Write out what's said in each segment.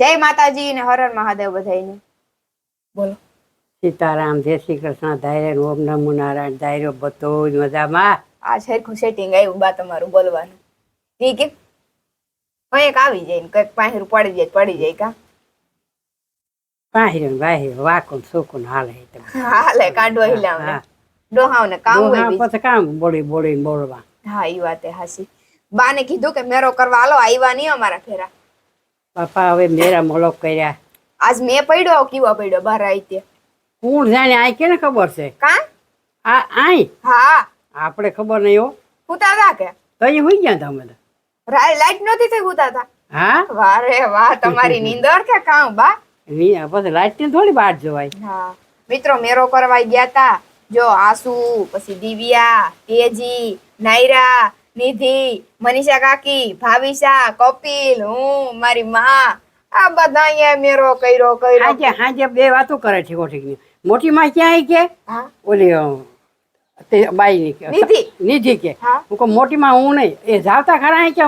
જય માતાજી ને હર હર મહાદેવ બધાયને. બોલો. સીતારામ જય શ્રી કૃષ્ણ ધૈર્ય ઓમ નમો નારાયણ ધૈર્ય બધો જ મજામાં? આ છે સેટિંગ આવ્યું બા તમારું બોલવાનું. ઠીક? કંઈક આવી જાય ને કંઈક પાહીર પડી જાય પડી જાય કા? પાહીર બાહીર વાકુન સુકુન હાલે હાલે કાઢવા હિલાવ ડોહાવ ને કામ હોય પછી કામ બોલી બોલી બોલવા હા એ વાતે હાસી બાને કીધું કે મેરો કરવા આલો આવ્યા નહીં અમારા ફેરા. બાપા હવે મેરા મોલોક કર્યા. આજ મેં પડ્યો કેવો પડ્યો? બહાર આવી તે કોણ જાણે આ કેને ખબર છે? કા? આ આઈ હા. આપણે ખબર નહીં હો. હુતા તા કે? તઈ હોઈ ગયા તમે લાઈટ નહોતી થઈ હુતા હતા હા? વારે વાહ તમારી નીંદર કે કામ બા? ની- પછી લાઈટની થોડી બહાર જોવાય. હા. મિત્રો મેરો કરવા ગયા તા. જો આસુ પછી દિવ્યા તેજી નાયરા નિધિ મનીષા કાકી ભાવિશા કપિલ હું મારી માં આ બધા અહીંયા મેરો કર્યો કર્યો. હાજે હાજે બે વાતો કરે છે ગોઠી મોટી માં ક્યાં કે? ઓલી તે બાઈ ની કે નિધિ. નિધિ કે. હું. કહું મોટી માં હું નહીં. એ જાવતા ખરા કે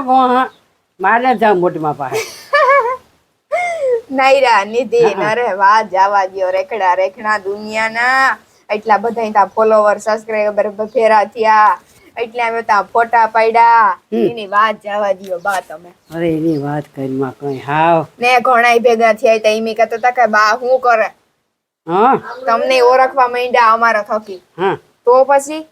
મારે જાવ મોટી માં પાસે. નાયરા નિધિ. નરે વાહ જાવા દ્યો રેખડા રેખડા દુનિયાના. એટલા બધા ત્યાં ફોલોવર સબસ્ક્રાઈબર ફેરા થયા. એટલે અમે ત્યાં ફોટા પાડ્યા. એની વાત જવા દિયો બા તમે. અરે એની વાત કરીમાં કઈ. હાવ. ને ઘણાય ભેગા થયા તા એમી કહેતા તા કે બા હું કરે? હા. તમને ઓળખવા માંડ્યા અમારા થકી. હા. તો પછી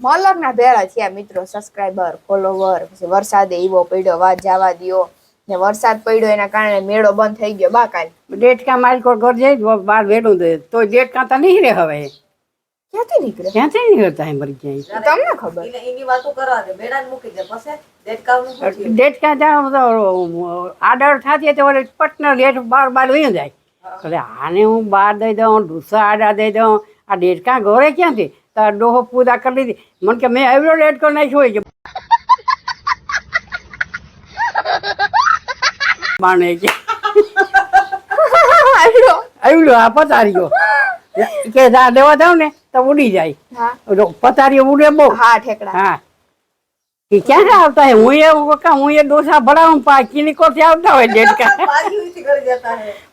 મલક ના ભેળા થયા મિત્રો સબસ્ક્રાઈબર ફોલોવર પછી વરસાદે એવો પડ્યો વાત જવા દ્યો. ને વરસાદ પડ્યો એના કારણે મેળો બંધ થઈ ગયો બા કાલ. ડેટકા મારી કોઈ ઘર જઈ બાર વેડું દે. તો ડેટકા તો નહીં રે હવે. ક્યાંથી નીકળે? ક્યાંથી રહેતા એમ મરી જાય તમને ખબર. એની વાતો કરવા દે બેડા મૂકી દે પછી? ડેટકા જાવ તો આડર થતી તો ઓલે પટના ડેટ બાર બાર વહી જાય. એટલે આને હું બાર દઈ દઉં ઢૂસા આડા દઈ દઉં. આ ડેટકા ઘરે ક્યાંથી? તો ડોહો પૂજા કરી દીધી મને કે મેં એવડો ડેટકો નાખ્યો હોય કે બાણે કે આવ્યો. એવડો આ ગયો કે જા દેવા દઉં ને? તો ઉડી જાય. પથારી ઉડે બહુ. હા ઠેકડા. હા. એ ક્યાં આવતા હે? હું એ હું એ ડોસા ભરાવું? પા કિનિકો થી આવતા હોય ડેટકા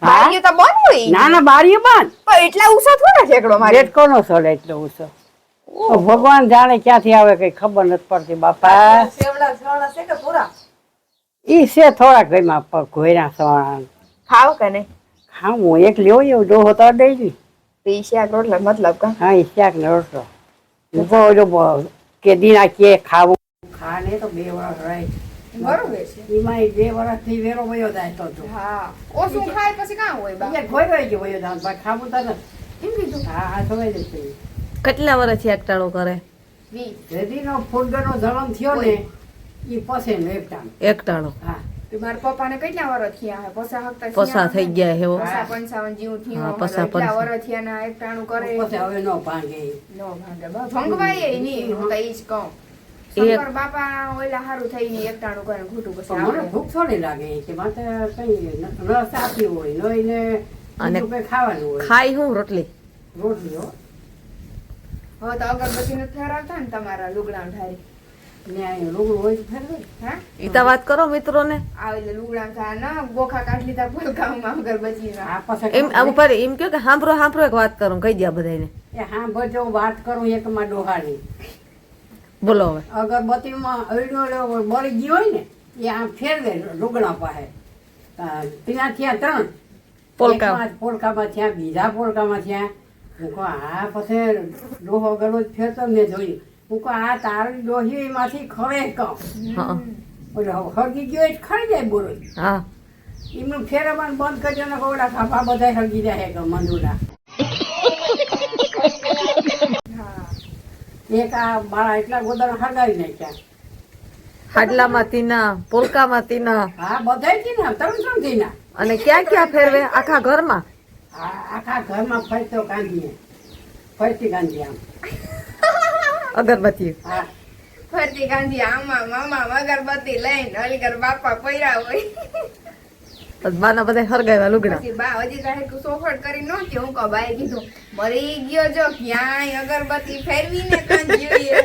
બારીઓ તો બંધ હોય. ના ના બારીઓ બંધ. પણ એટલા ઉષા થોડા ઠેકડો મારે? ડેટકો નો સડે એટલો ઉસો ભગવાન જાણે ક્યાંથી આવે કઈ ખબર નથી પડતી બાપા. સેવડા સેવડા છે કે પૂરા ઈ છે થોડાક ઘરમાં પર ઘોયરા સવાણા ખાવ કે નહીં? હા હું એક લ્યો એવું ડોહો તો દઈ દી શાક રોટલા મતલબ કા હા શાક ને રોટલો ઊભો ઓલો બ- કે દીના કે ખાવું ખાને તો બે વર્ષ રહે બરોબર છે એમાં બે વર્ષથી વેરો વયો જાય તો જો હા ઓછું ખાય પછી કાં હોય બા અહીંયા ઘોય રહી ગયો વયો જાય ખાવું તો એમ કીધું હા હા સમય જશે કેટલા વર્ષથી એકટાણું કરે જેદીનો ફૂટગનો જન્મ થયો ને એ પછી નો એક ટાઈમ એકટાણું હા મારા પપ્પાને કેટલા વર્ષ થયા હે? પસા હપ્તા પસા થઈ ગયા હેવો પસા પંચાવન જેવું થયું પસા એટલા વર્ષ થયા ને એક કરે. પછી હવે નો ભાંગે. નો ભાંગે. બા. ભંગવાય ય નહીં હું તો ઈ જ કહું. શંકર બાપા ઓલા હારું થઈને એક ટાણું કરે મને ભૂખ થોડી લાગે કે માથે કઈ ન- ન સાચી હોય ન અને ખાવાનું હોય. ખાઈ હું રોટલી? રોટલી હો. હવે તો અગરબત્તી નથી ફેરવતા ને તમારા લુગડા ઢારી. ઈતા વાત કરો મિત્રોને. એમ ઉપર એમ કે સાંભળો સાંભળો એક વાત કરું કહી દે બધાને એ હા બધો વાત કરું એકમાં ડોહાની બોલો હવે. અગરબત્તીમાં બળી ગયો હોય ને એ આમ ફેરવે લુગડા પાસે. ત્યાં ત્યાં ત્રણ. પોલકા. પોલકામાં થયા બીજા પોલકામાં થયા. હું કહું આ પછી ડોહો ગળો જ ફેરતો મેં જોયું. હું કહું આ તારી ડોહી માંથી ખરે કહું હા. ઓલો હળગી ગયો એ ખરી જાય બોલો. હા. એમનું ફેરવવાનું બંધ કરી દે ઓલા ખાપા બધા હળગી જાય કે મંદુડા. હા. એક આ મારા એટલા ગોદાના હળગાવી નાખ્યા. હાડલામાં તીના પોલકામાં તીના હા બધાયથી ને ત્રણ ત્રણથી અને ક્યાં ક્યાં ફેરવે? આખા ઘરમાં? આ આખા ઘરમાં ફરતો ગાંધી ફરતી ગાંધી આમ. અગરબત્તી. ફરતી ગાંધી આમાં મામા અગરબત્તી લઈને અલીગઢ બાપા પૈરા હોય. બાના બધા હરગાવ્યા લુગડા. બા હજી કાંઈ સોફટ કરી નહોતી હું કહું બાએ કીધું મરી ગયો જો ક્યાંય અગરબત્તી ફેરવીને કાંજી જોઈએ.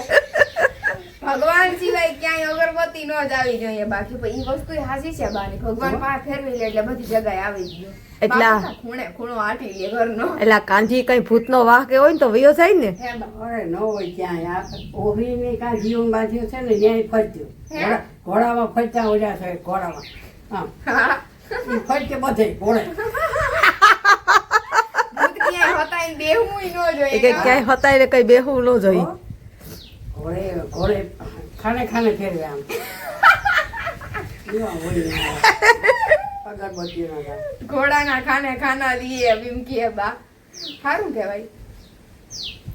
ભગવાન સિવાય ક્યાંય અગરબત્તી ન જ આવી જોઈએ. બાકી પણ ઈ વસ્તુ હાસી છે બાની. ભગવાન પાસે ફેરવી લે એટલે બધી જગ્યાએ આવી ગયો. એટલે ખૂણે ખૂણો આટી લે ઘરનો. એટલે કાંજી કઈ ભૂતનો વાહ કે હોય ને તો વયો જાય ને. હે બા. અરે ન હોય ક્યાંય. આ કાં જીવન બાંધ્યું છે ને ન્યાય ફરતું ઘોડામાં ફરતા ઓજા છે ઘોડામાં. હા. હા બધે ઘોડે. ક્યાંય હતા બેહવું ન જોઈએ. કે ક્યાંય હતા કઈ બેહવું ન જોઈએ. ઘોડે ઘોડે ખાને ખાને ફેરવે આમ. ઘોડાના ખાને ખાના લીએ વિમકીએ બા. સારું કહેવાય.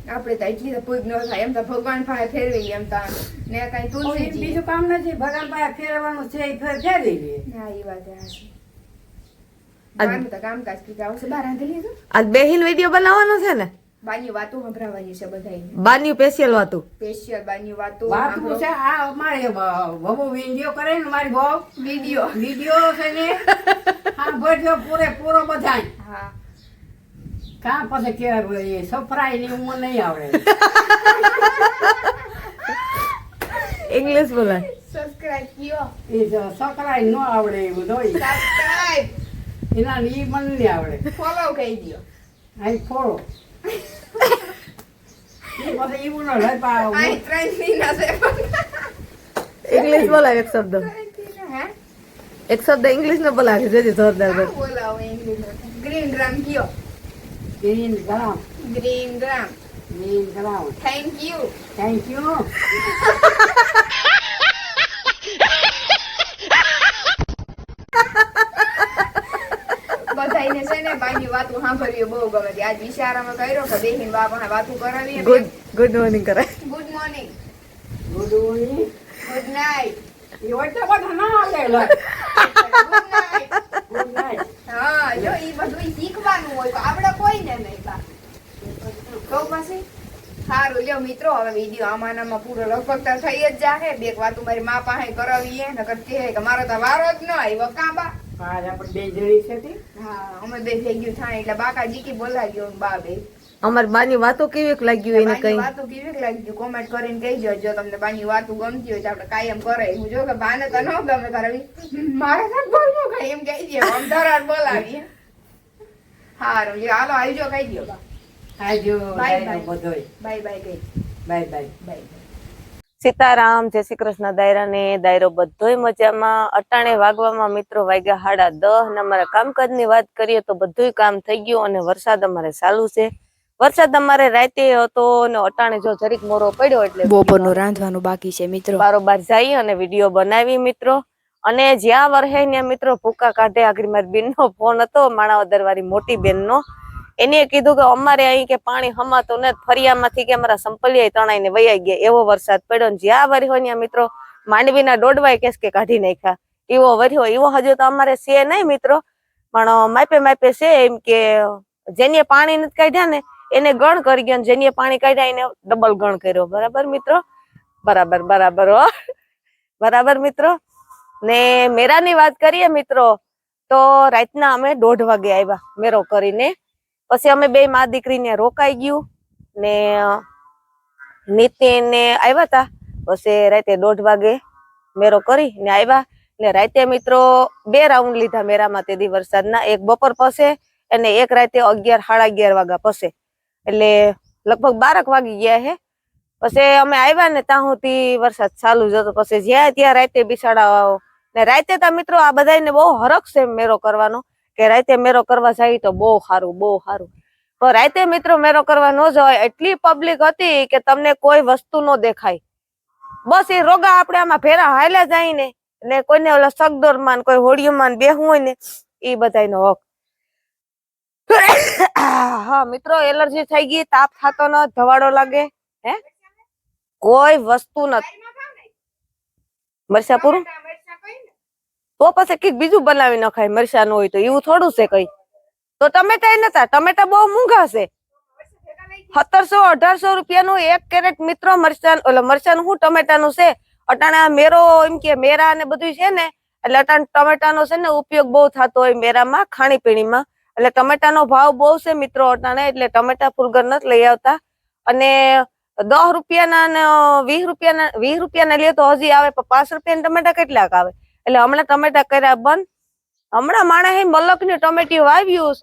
આપણે તો એટલી તો પૂજ ન થાય. એમ તો ભગવાન પાસે ફેરવી એમ તો. ને કઈ તુલસી બીજું કામ નથી. ભગવાન પાસે ફેરવવાનું છે એ ફેર- ફેરવી લે. હા એ વાત કામકાજ કીધું. આવશે બહાર રાંધી આજ બેહીન વીડિયો બનાવવાનો છે ને? બાની વાતો સંભળાવવાની છે બધાય બાન્યુ સ્પેશિયલ હતું સ્પેશિયલ બાની વાતો વાતું છે આ અમારે બહુ વીડિયો કરે ને મારી બહુ વીડિયો. વીડિયો છે ને હા ભરજો પૂરે પૂરો બધાય. હા. કા પછી કે એ સફરાયની ઉંમર નહીં આવડે. ઇંગ્લિશ બોલાય સબસ્ક્રાઇબ કયો. એ સબસ્ક્રાઇબ ન આવડે એવું તો સબસ્ક્રાઇબ એના ની મને નહીં આવડે. ફોલો કહી દો આઈ ફોડો ઇંગ્લિશ બોલાય એક શબ્દ એક શબ્દ ઇંગ્લિશ નો બોલાવે છે જોરદાર બોલાવો ગ્રીન ગ્રામ કયો green gram green gram green gram thank you thank you છે ને બાની વાતો સાંભળવી બહુ ગમે. છે આજ વિચારામાં કર્યો કે બેહીન બા વાતો કરાવી ગુડ ગુડ મોર્નિંગ કરાય. Good morning good morning good night બધા ના ગુડ ગુડ હા જો ઈ બધું શીખવાનું હોય તો આપણે કોઈને નહીં બા તો પછી? સારું લ્યો મિત્રો હવે વીડિયો આમાંનામાં પૂરો લગભગ તો થઈ જ જાહે. બે વાતો મારી મા પાસે કરાવીએ નકર કહે કે મારો તો વારો જ ન આવ્યો. કાબા આજ આપણે બે જણી છે તે. હા અમે બે ભેગ્યું થાય એટલે બાકા જીકી બોલાવ્યો ને બા બે અમારી બાની વાતો કેવી લાગ્યું એને કઈ? વાતો કેવી લાગી કોમેન્ટ કરીને કહેજો જો તમને બાની વાતો ગમતી હોય તો આપણે કાયમ કરે હું જો કે બાને તો ન ગમે કરવી મારે સાથે બોલવો કઈ એમ કહી દે આમ ધરાર બોલાવીએ. હારું લે હાલો આવજો કહી દો. બા બાય બાય બધોય. બાય બાય કહી બાય બાય બાય સીતારામ જય શ્રી કૃષ્ણ દાયરા ને દાયરો બધોય મજામાં. અટાણે વાગવામાં મિત્રો વાગ્યા હાડા દહ ને અમારા કામકાજની વાત કરીએ તો બધું કામ થઈ ગયું અને વરસાદ અમારે ચાલુ છે. વરસાદ અમારે રાતે હતો અને અટાણે જો જરીક મોરો પડ્યો એટલે બપોરનું રાંધવાનું બાકી છે મિત્રો. બારોબાર જઈ અને વીડિયો બનાવી મિત્રો. અને જ્યાં વરહે ત્યાં મિત્રો ભૂકા કાઢે આગળ મારી બેનનો ફોન હતો માણાવદર વાળી મોટી બેનનો. એને કીધું કે અમારે અહીં કે પાણી હમાતું ને ફરિયામાંથી કે અમારા સંપલિયા તણાઈને વૈયા ગયા. એવો વરસાદ પડ્યો ને જ્યાં વર્યો ત્યાં મિત્રો માંડવીના દોડવાય કેસ કે કાઢી નાખ્યા. એવો વર્યો એવો હજુ તો અમારે છે નહીં મિત્રો, પણ માપે માપે છે એમ કે જેને પાણી નથી કાઢ્યા ને એને ગણ કરી ગયો જેને પાણી કાઢ્યા એને ડબલ ગણ કર્યો. બરાબર મિત્રો? બરાબર બરાબર હો. બરાબર મિત્રો? ને મેરાની વાત કરીએ મિત્રો, તો રાતના અમે દોઢ વાગે આવ્યા મેરો કરીને. પછી અમે બે મા દીકરીને રોકાઈ ગયું ને નીતિન ને આવ્યા હતા પછી રાતે દોઢ વાગે મેરો કરી ને આવ્યા ને રાતે મિત્રો બે રાઉન્ડ લીધા મેરામાં તે દી વરસાદના. એક બપોર પસે અને એક રાતે અગિયાર, સાડા અગિયાર વાગ્યા પસે. એટલે લગભગ બારક વાગી ગયા હે. પછી અમે આવ્યા ને ત્યાં સુધી વરસાદ ચાલુ જ હતો. પછી જ્યાં ત્યાં રાતે બિસાડા ને રાતે તા મિત્રો આ બધાને બહુ હરખ છે મેરો કરવાનો. કે રાતે મેરો કરવા જાય તો બહુ સારું બહુ સારું પણ રાતે મિત્રો મેરો કરવા ન જવાય એટલી પબ્લિક હતી કે તમને કોઈ વસ્તુ ન દેખાય. બસ એ રોગા આપણે આમાં ફેરા હાલ્યા જાય ને ને કોઈને ઓલા સગદોરમાં કોઈ હોળીમાં બેહવું હોય ને, એ બધાનો હક. હા, મિત્રો, એલર્જી થઈ ગઈ, તાપ થતો ન, ધવાડો લાગે, હે? કોઈ વસ્તુ નથી મરસા પૂરું? તો પછી કંઈક બીજું બનાવી નખાય મરસા નું હોય તો, એવું થોડું છે કઈ. તો ટમેટા નતા, ટમેટા બહુ મોંઘા છે. સત્તરસો, અઢારસો રૂપિયાનું એક કેરેટ મિત્રો મરચાં, ઓલા મરચાનું શું ટમેટાનું છે? અટાણા મેરો એમ કે, મેરા ને બધું છે ને? એટલે અટાણ ટમેટાનો છે ને ઉપયોગ બહુ થતો હોય મેરામાં, ખાણીપીણીમાં. એટલે ટમેટાનો ભાવ બહુ છે મિત્રો અટાણે, એટલે ટમેટા ફુલગર નથી લઈ આવતા. અને દસ રૂપિયાના વીસ રૂપિયાના વીસ રૂપિયાના લે તો હજી આવે, પણ પાંચ રૂપિયાના ટમેટા કેટલાક આવે? એટલે હમણાં ટમેટા કર્યા બંધ. હમણાં માણસે મલકની ટમેટી વાવ્યું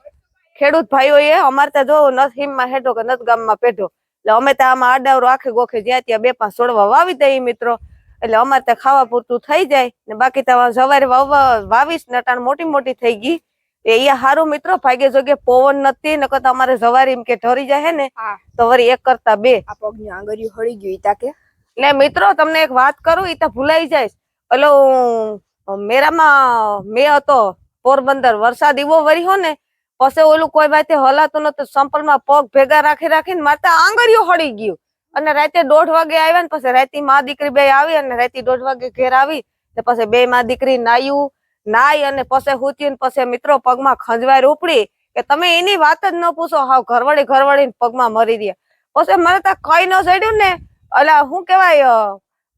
ખેડૂત ભાઈઓ એ અમારે ત્યાં જોવો નથ હિમમાં હેઠો કે નથ ગામમાં પેઢો. એટલે અમે ત્યાં આમાં આડાવરો આખે ગોખે જ્યાં ત્યાં બે પાંચ છોડવા વાવી દઈએ મિત્રો. એટલે અમારે ત્યાં ખાવા પૂરતું થઈ જાય. ને બાકી ત્યાં સવારે વાવવા વાવીશ ને અટાણ મોટી મોટી થઈ ગઈ. એ સારું હારું મિત્રો ભાગે જોગે પવન નથી ને કરતા અમારે સવારે એમ કે ઢરી જાય હે ને તો વળી એક કરતા બે. પગની આંગળીઓ હળી ગયું ઈ તાકે. એટલે મિત્રો તમને એક વાત કરું ઈ તો ભૂલાઈ જાય. એટલે હું મેરામાં મેં હતો, પોરબંદર. વરસાદ એવો વર્યો ને, પછી ઓલું કોઈ વાતે હલાતું નતું. સંપલમાં પગ ભેગા રાખી રાખીને મારે તો આંગળીઓ હળી ગયું. અને રાતે દોઢ વાગે આવ્યા ને, પછી રાતે માં દીકરી બે આવી અને રાતે દોઢ વાગે ઘેર આવી. ને પછી બે માં દીકરી નાયું, નાઈ અને પછી હુતી પછી મિત્રો પગમાં ખંજવાય ઉપડી કે તમે એની વાત જ ન પૂછો. હાવ ઘરવડી ઘરવડી પગમાં મરી રહ્યા પછી મને તો કઈ ન ચડ્યું ને એટલે શું કેવાય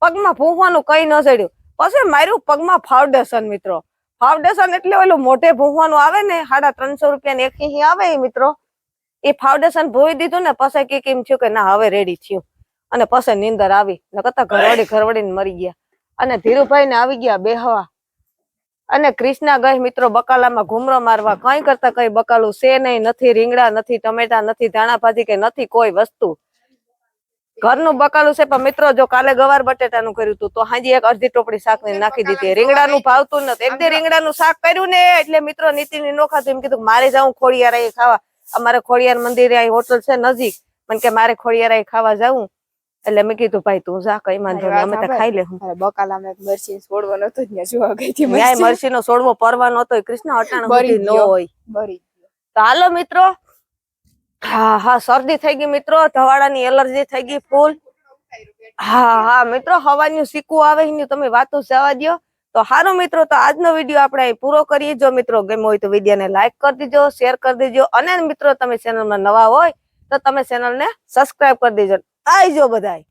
પગમાં ભૂખવાનું કઈ ન ચડ્યું પછી માર્યું પગમાં ફાઉન્ડેશન મિત્રો. ફાઉન્ડેશન એટલે ઓલું મોઢે ભૂંહવાનું આવે ને, સાડા ત્રણસો રૂપિયા એક અહીં આવે એ મિત્રો. એ ફાઉન્ડેશન ભૂવી દીધું ને, પછી કે કેમ થયું કે ના, હવે રેડી થયું. અને પછી નીંદર આવી. ને કરતા ઘરવડી ઘરવડીને મરી ગયા. અને ધીરુભાઈ ને આવી ગયા બેહવા. અને ક્રિષ્ના ગઈ મિત્રો બકાલામાં ઘૂમરો મારવા. કઈ કરતા કઈ બકાલું છે નહીં, નથી રીંગણા, નથી ટમેટા, નથી ધાણા ભાજી કે નથી કોઈ વસ્તુ. ઘરનું બકાલું છે પણ મિત્રો જો કાલે ગવાર બટેટાનું કર્યું હતું તો હાજી એક અડધી ટોપડી શાકની નાખી દીધી. રીંગણાનું ભાવતું નથી. એક દી રીંગણાનું શાક કર્યું ને એટલે મિત્રો નીતિની નો ખાતું એમ કીધું મારે જવું ખોડિયારા ખાવા. અમારે ખોડિયાર મંદિરે અહીં હોટલ છે નજીક. મને કે મારે ખોડિયારા ખાવા જવું. એટલે મેં કીધું ભાઈ તું જા કઈ વાંધો નહીં. અમે તો ખાઈ લેવું અરે બકાલામાં એક મરચી છોડવો નતો ત્યાં જોવા ગઈ હતી મરસી નો છોડવો પરવાનો હતો કૃષ્ણ અટાણ ન હોય. તો હાલો મિત્રો હા હા, શરદી થઈ ગઈ મિત્રો, ધવાડાની એલર્જી થઈ ગઈ ફૂલ. હા હા, મિત્રો, હવાનું સિક્કું આવે એની તમે વાતો જવા દો તો હારો મિત્રો, તો આજનો વીડિયો આપણે અહીં પૂરો કરીએ. જો મિત્રો ગમ્યો હોય તો વિડીયોને લાઈક કરી દેજો, શેર કરી દેજો. અને મિત્રો, તમે ચેનલમાં નવા હોય તો તમે ચેનલને સબસ્ક્રાઇબ કરી દેજો. આવજો બધાય.